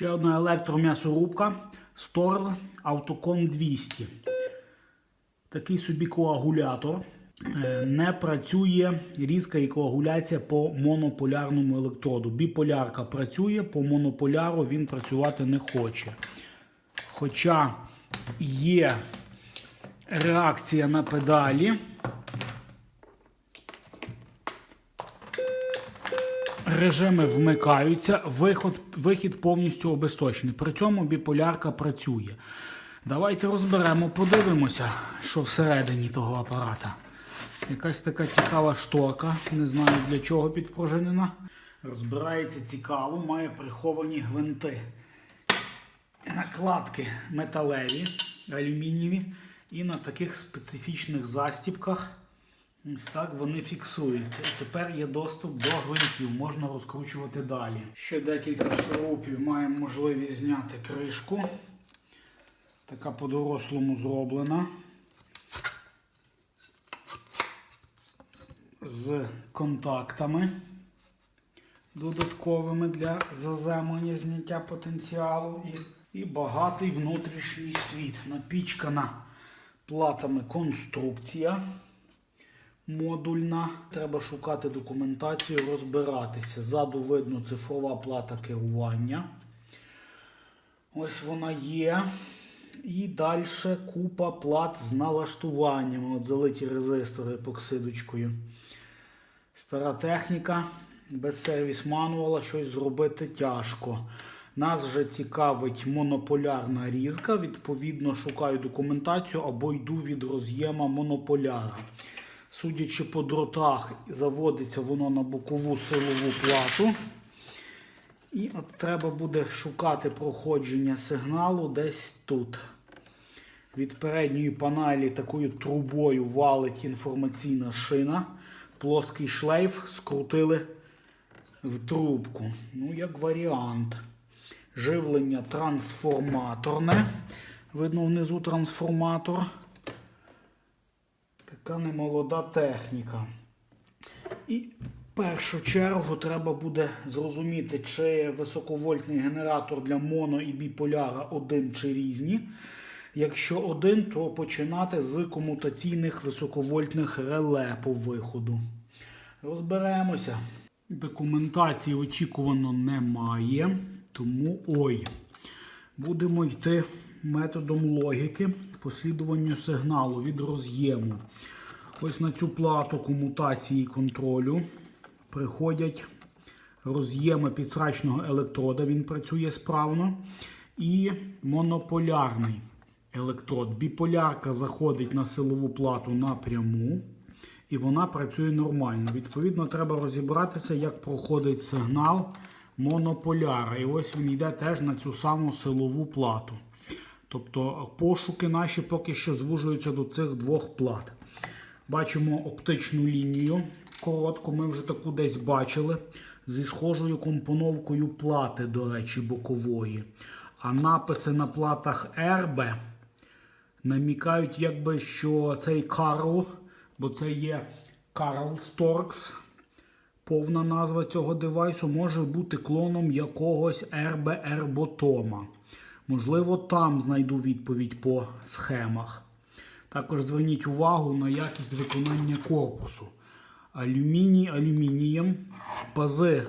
Ще одна електром'ясорубка Storz Autocon 200. Такий собі коагулятор. Е, Не працює різка і коагуляція по монополярному електроду. Біполярка працює, по монополяру він працювати не хоче. Хоча є реакція на педалі. Режими вмикаються, виход, вихід повністю обесточений. При цьому біполярка працює. Давайте розберемо, подивимося, що всередині того апарата. Якась така цікава шторка, не знаю для чого підпружинена. Розбирається цікаво, має приховані гвинти. Накладки металеві, алюмінієві. І на таких специфічних застіпках ось так вони фіксуються. І тепер є доступ до гвинтів, можна розкручувати далі. Ще декілька шурупів маємо можливість зняти кришку. Така по-дорослому зроблена. З контактами додатковими для заземлення зняття потенціалу і, і багатий внутрішній світ. Напічкана платами конструкція модульна. Треба шукати документацію, розбиратися. Ззаду видно цифрова плата керування. Ось вона є. І далі купа плат з налаштуваннями. От залиті резистори епоксидочкою. Стара техніка, без сервіс мануала щось зробити тяжко. Нас вже цікавить монополярна різка. Відповідно, шукаю документацію або йду від роз'єма монополяра. Судячи по дротах, заводиться воно на бокову силову плату. І от треба буде шукати проходження сигналу десь тут. Від передньої панелі такою трубою валить інформаційна шина. Плоский шлейф скрутили в трубку. Ну, як варіант. Живлення трансформаторне. Видно внизу трансформатор. Така немолода техніка. І в першу чергу треба буде зрозуміти, чи високовольтний генератор для моно і біполяра один чи різні. Якщо один, то починати з комутаційних високовольтних реле по виходу. Розберемося. Документації очікувано немає, тому ой. Будемо йти методом логіки послідуванню сигналу від роз'єму. Ось на цю плату комутації контролю приходять роз'єми підсрачного електрода, він працює справно. І монополярний електрод. Біполярка заходить на силову плату напряму, і вона працює нормально. Відповідно, треба розібратися, як проходить сигнал монополяра. І ось він йде теж на цю саму силову плату. Тобто пошуки наші поки що звужуються до цих двох плат. Бачимо оптичну лінію. Коротку, ми вже таку десь бачили. Зі схожою компоновкою плати, до речі, бокової. А написи на платах RB намікають, якби, що цей Карл, бо це є Карл Сторкс, повна назва цього девайсу, може бути клоном якогось RB Ерботома. Можливо, там знайду відповідь по схемах. Також зверніть увагу на якість виконання корпусу. Алюміній алюмінієм, пази,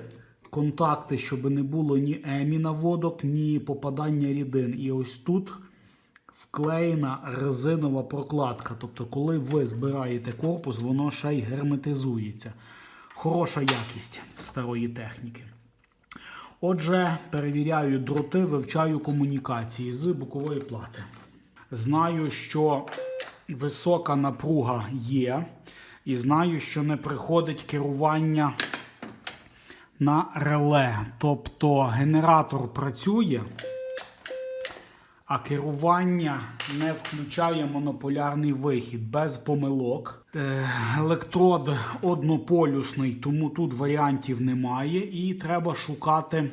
контакти, щоб не було ні емі наводок, ні попадання рідин. І ось тут вклеєна резинова прокладка. Тобто, коли ви збираєте корпус, воно ще й герметизується. Хороша якість старої техніки. Отже, перевіряю дроти, вивчаю комунікації з бокової плати. Знаю, що висока напруга є, і знаю, що не приходить керування на реле. Тобто генератор працює, а керування не включає монополярний вихід без помилок. Е, Електрод однополюсний, тому тут варіантів немає. І треба шукати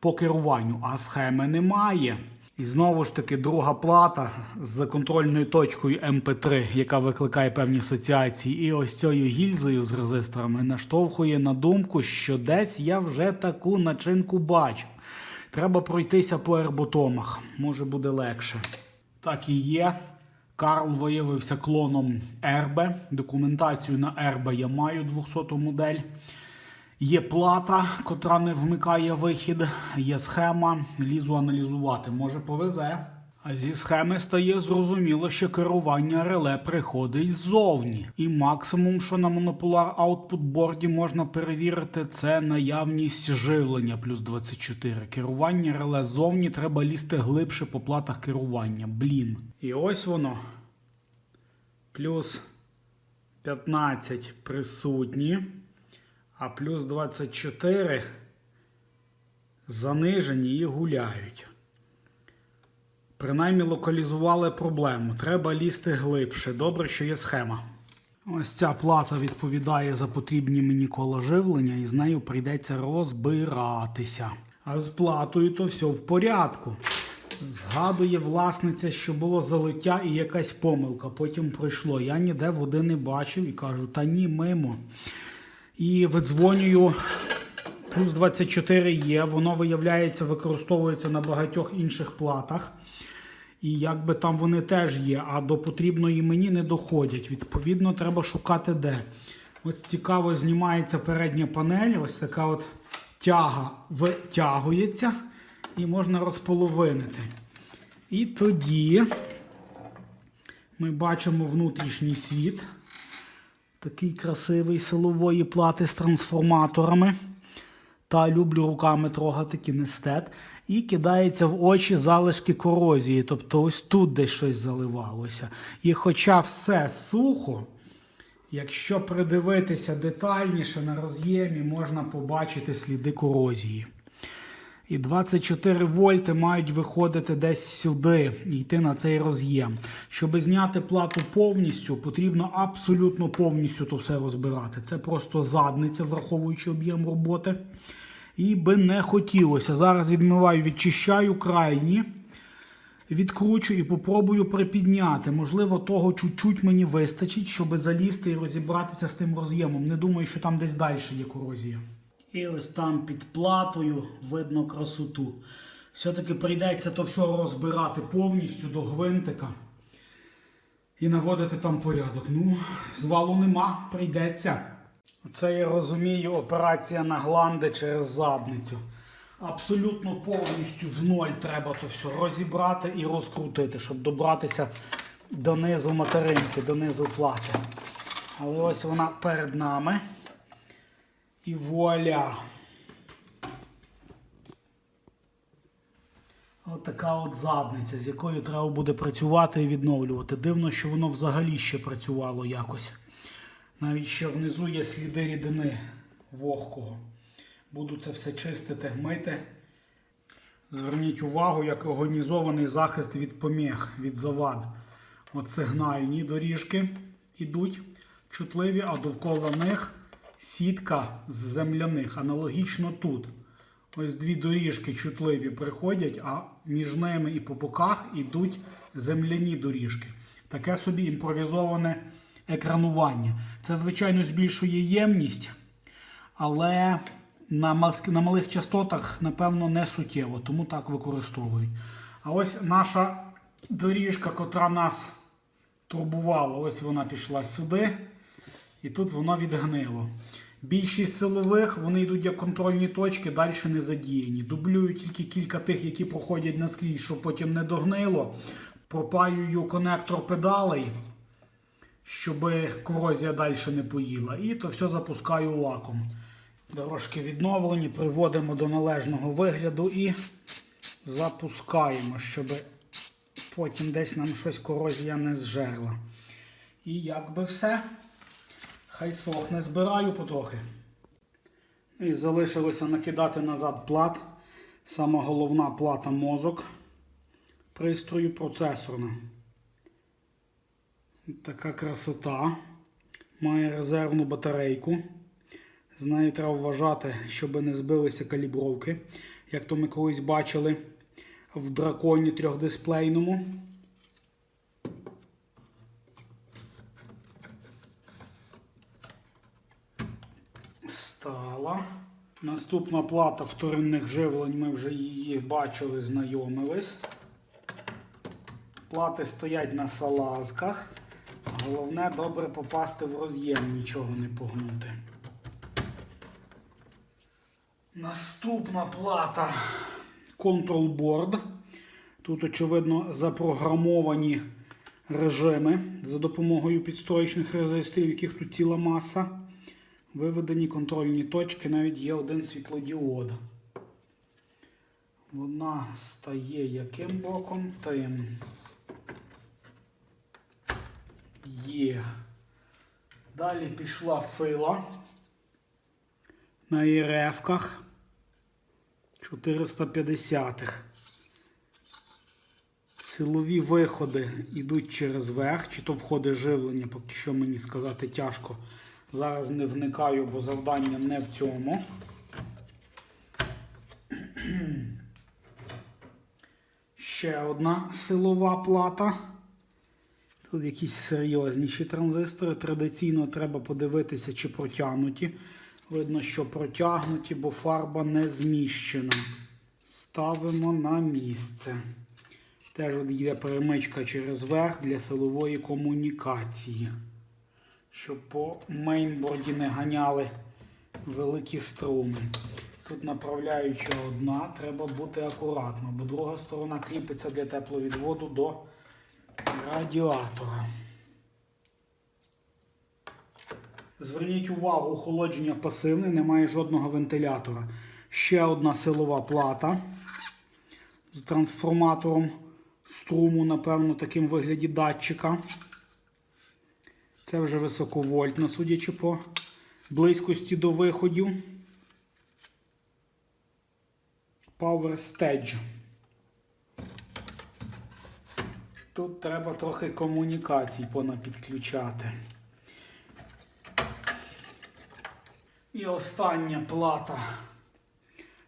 по керуванню, а схеми немає. І знову ж таки друга плата з контрольною точкою МП3, яка викликає певні асоціації, і ось цією гільзою з резисторами наштовхує на думку, що десь я вже таку начинку бачу. Треба пройтися по ерботомах, може буде легше. Так і є. Карл виявився клоном Ербе. Документацію на Ербе я маю 200 модель. Є плата, котра не вмикає вихід, є схема, лізу аналізувати. Може повезе. А зі схеми стає зрозуміло, що керування реле приходить ззовні. І максимум, що на Monopolar Output борді можна перевірити, це наявність живлення плюс 24. Керування реле ззовні треба лізти глибше по платах керування. Блін. І ось воно. Плюс 15 присутні, а плюс 24 занижені і гуляють. Принаймні локалізували проблему. Треба лізти глибше. Добре, що є схема. Ось ця плата відповідає за потрібні мені кола живлення, і з нею прийдеться розбиратися. А з платою то все в порядку. Згадує власниця, що було залиття і якась помилка. Потім пройшло. Я ніде води не бачив і кажу, та ні, мимо. І видзвонюю. Плюс 24 є, воно виявляється, використовується на багатьох інших платах. І якби там вони теж є, а до потрібної мені не доходять. Відповідно, треба шукати де. Ось цікаво, знімається передня панель, ось така от тяга витягується і можна розполовинити. І тоді ми бачимо внутрішній світ. Такий красивий силової плати з трансформаторами. Та люблю руками трогати кінестет. І кидається в очі залишки корозії. Тобто ось тут десь щось заливалося. І хоча все сухо, якщо придивитися детальніше на роз'ємі, можна побачити сліди корозії. І 24 вольти мають виходити десь сюди і йти на цей роз'єм. Щоб зняти плату повністю, потрібно абсолютно повністю то все розбирати. Це просто задниця, враховуючи об'єм роботи. І би не хотілося. Зараз відмиваю, відчищаю крайні, відкручу і попробую припідняти. Можливо, того чуть-чуть мені вистачить, щоб залізти і розібратися з тим роз'ємом. Не думаю, що там десь далі є корозія. І ось там під платою видно красоту. Все-таки прийдеться то все розбирати повністю до гвинтика і наводити там порядок. Ну, звалу нема, прийдеться. Це я розумію, операція на гланди через задницю. Абсолютно повністю в ноль треба то все розібрати і розкрутити, щоб добратися до низу материнки, до низу плати. Але ось вона перед нами. І вуаля. От така от задниця, з якою треба буде працювати і відновлювати. Дивно, що воно взагалі ще працювало якось. Навіть ще внизу є сліди рідини вогкого. Буду це все чистити, мити. Зверніть увагу, як організований захист від поміг, від завад. От сигнальні доріжки йдуть чутливі, а довкола них сітка з земляних. Аналогічно тут. Ось дві доріжки чутливі приходять, а між ними і по боках йдуть земляні доріжки. Таке собі імпровізоване екранування. Це, звичайно, збільшує ємність, але на, малих частотах, напевно, не суттєво, тому так використовують. А ось наша доріжка, котра нас турбувала, ось вона пішла сюди, і тут воно відгнило. Більшість силових вони йдуть як контрольні точки, далі не задіяні. Дублюю тільки кілька тих, які проходять наскрізь, щоб потім не догнило. Пропаюю конектор педалей, щоб корозія далі не поїла. І то все запускаю лаком. Дорожки відновлені, приводимо до належного вигляду і запускаємо, щоб потім десь нам щось корозія не зжерла. І якби все. Хай сохне, збираю потрохи. І залишилося накидати назад плат. Сама головна плата мозок пристрою процесорна. Така красота. Має резервну батарейку. З нею треба вважати, щоб не збилися калібровки. Як то ми колись бачили в драконі трьохдисплейному. Стала. Наступна плата вторинних живлень, ми вже її бачили, знайомились. Плати стоять на салазках. Головне добре попасти в роз'єм, нічого не погнути. Наступна плата Control Board. Тут, очевидно, запрограмовані режими за допомогою підстроєчних резисторів, яких тут ціла маса. Виведені контрольні точки, навіть є один світлодіод. Вона стає яким боком? Тим. Є. Далі пішла сила на ІРФ-ках 450-х. Силові виходи йдуть через верх, чи то входи живлення, поки що мені сказати тяжко. Зараз не вникаю, бо завдання не в цьому. Ще одна силова плата. Тут якісь серйозніші транзистори. Традиційно треба подивитися, чи протягнуті. Видно, що протягнуті, бо фарба не зміщена. Ставимо на місце. Теж йде перемичка через верх для силової комунікації. Щоб по мейнборді не ганяли великі струми. Тут направляюча одна, треба бути акуратно, бо друга сторона кріпиться для тепловідводу до радіатора. Зверніть увагу, охолодження пасивне, немає жодного вентилятора. Ще одна силова плата з трансформатором струму, напевно, таким вигляді датчика. Це вже високовольтна, судячи по близькості до виходів. Power Stage. Тут треба трохи комунікацій понапідключати. І остання плата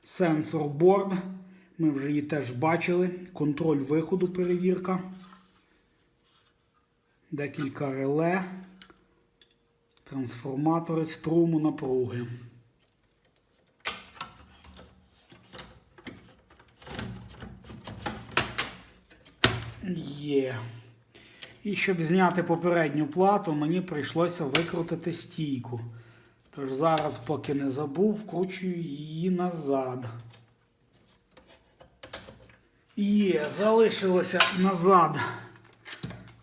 сенсор борд. Ми вже її теж бачили. Контроль виходу перевірка. Декілька реле, трансформатори струму напруги. Є. І щоб зняти попередню плату, мені прийшлося викрутити стійку. Тож зараз, поки не забув, вкручую її назад. Є, залишилося назад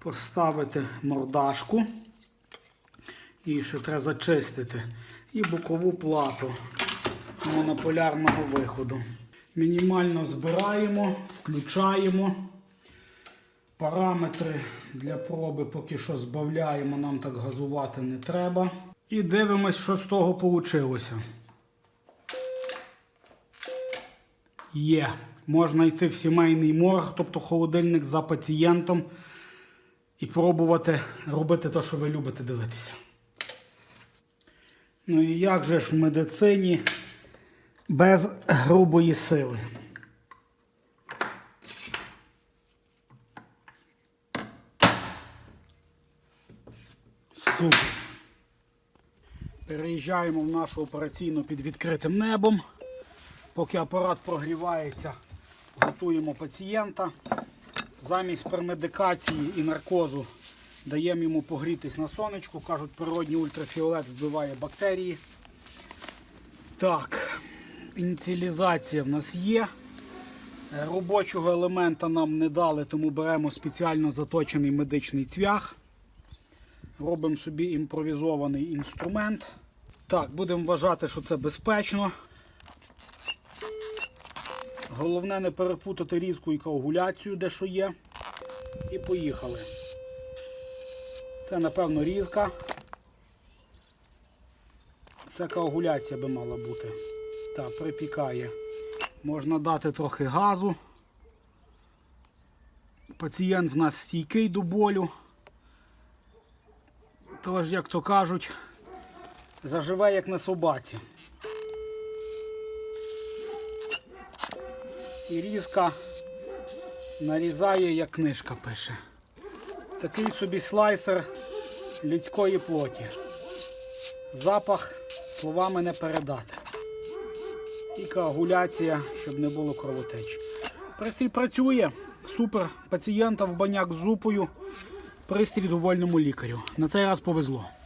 поставити мордашку. І ще треба зачистити. І бокову плату монополярного виходу. Мінімально збираємо, включаємо. Параметри для проби поки що збавляємо, нам так газувати не треба. І дивимось, що з того вийшло. Є. Можна йти в сімейний морг, тобто холодильник за пацієнтом, і пробувати робити те, що ви любите дивитися. Ну і як же ж в медицині без грубої сили? Супер. Переїжджаємо в нашу операційну під відкритим небом. Поки апарат прогрівається, готуємо пацієнта. Замість пермедикації і наркозу даємо йому погрітись на сонечку. Кажуть, природній ультрафіолет вбиває бактерії. Так, ініціалізація в нас є. Е, Робочого елемента нам не дали, тому беремо спеціально заточений медичний цвях. Робимо собі імпровізований інструмент. Так, будемо вважати, що це безпечно. Головне не перепутати різку і коагуляцію, де що є. І поїхали. Це, напевно, різка. Це коагуляція би мала бути. Так, припікає. Можна дати трохи газу. Пацієнт в нас стійкий до болю. Тож, як то кажуть, заживе як на собаці. І різка нарізає, як книжка пише. Такий собі слайсер людської плоті. Запах словами не передати. і коагуляція, щоб не було кровотечі. Пристрій працює. Супер. Пацієнта в баняк з зупою. Пристрій довольному лікарю. На цей раз повезло.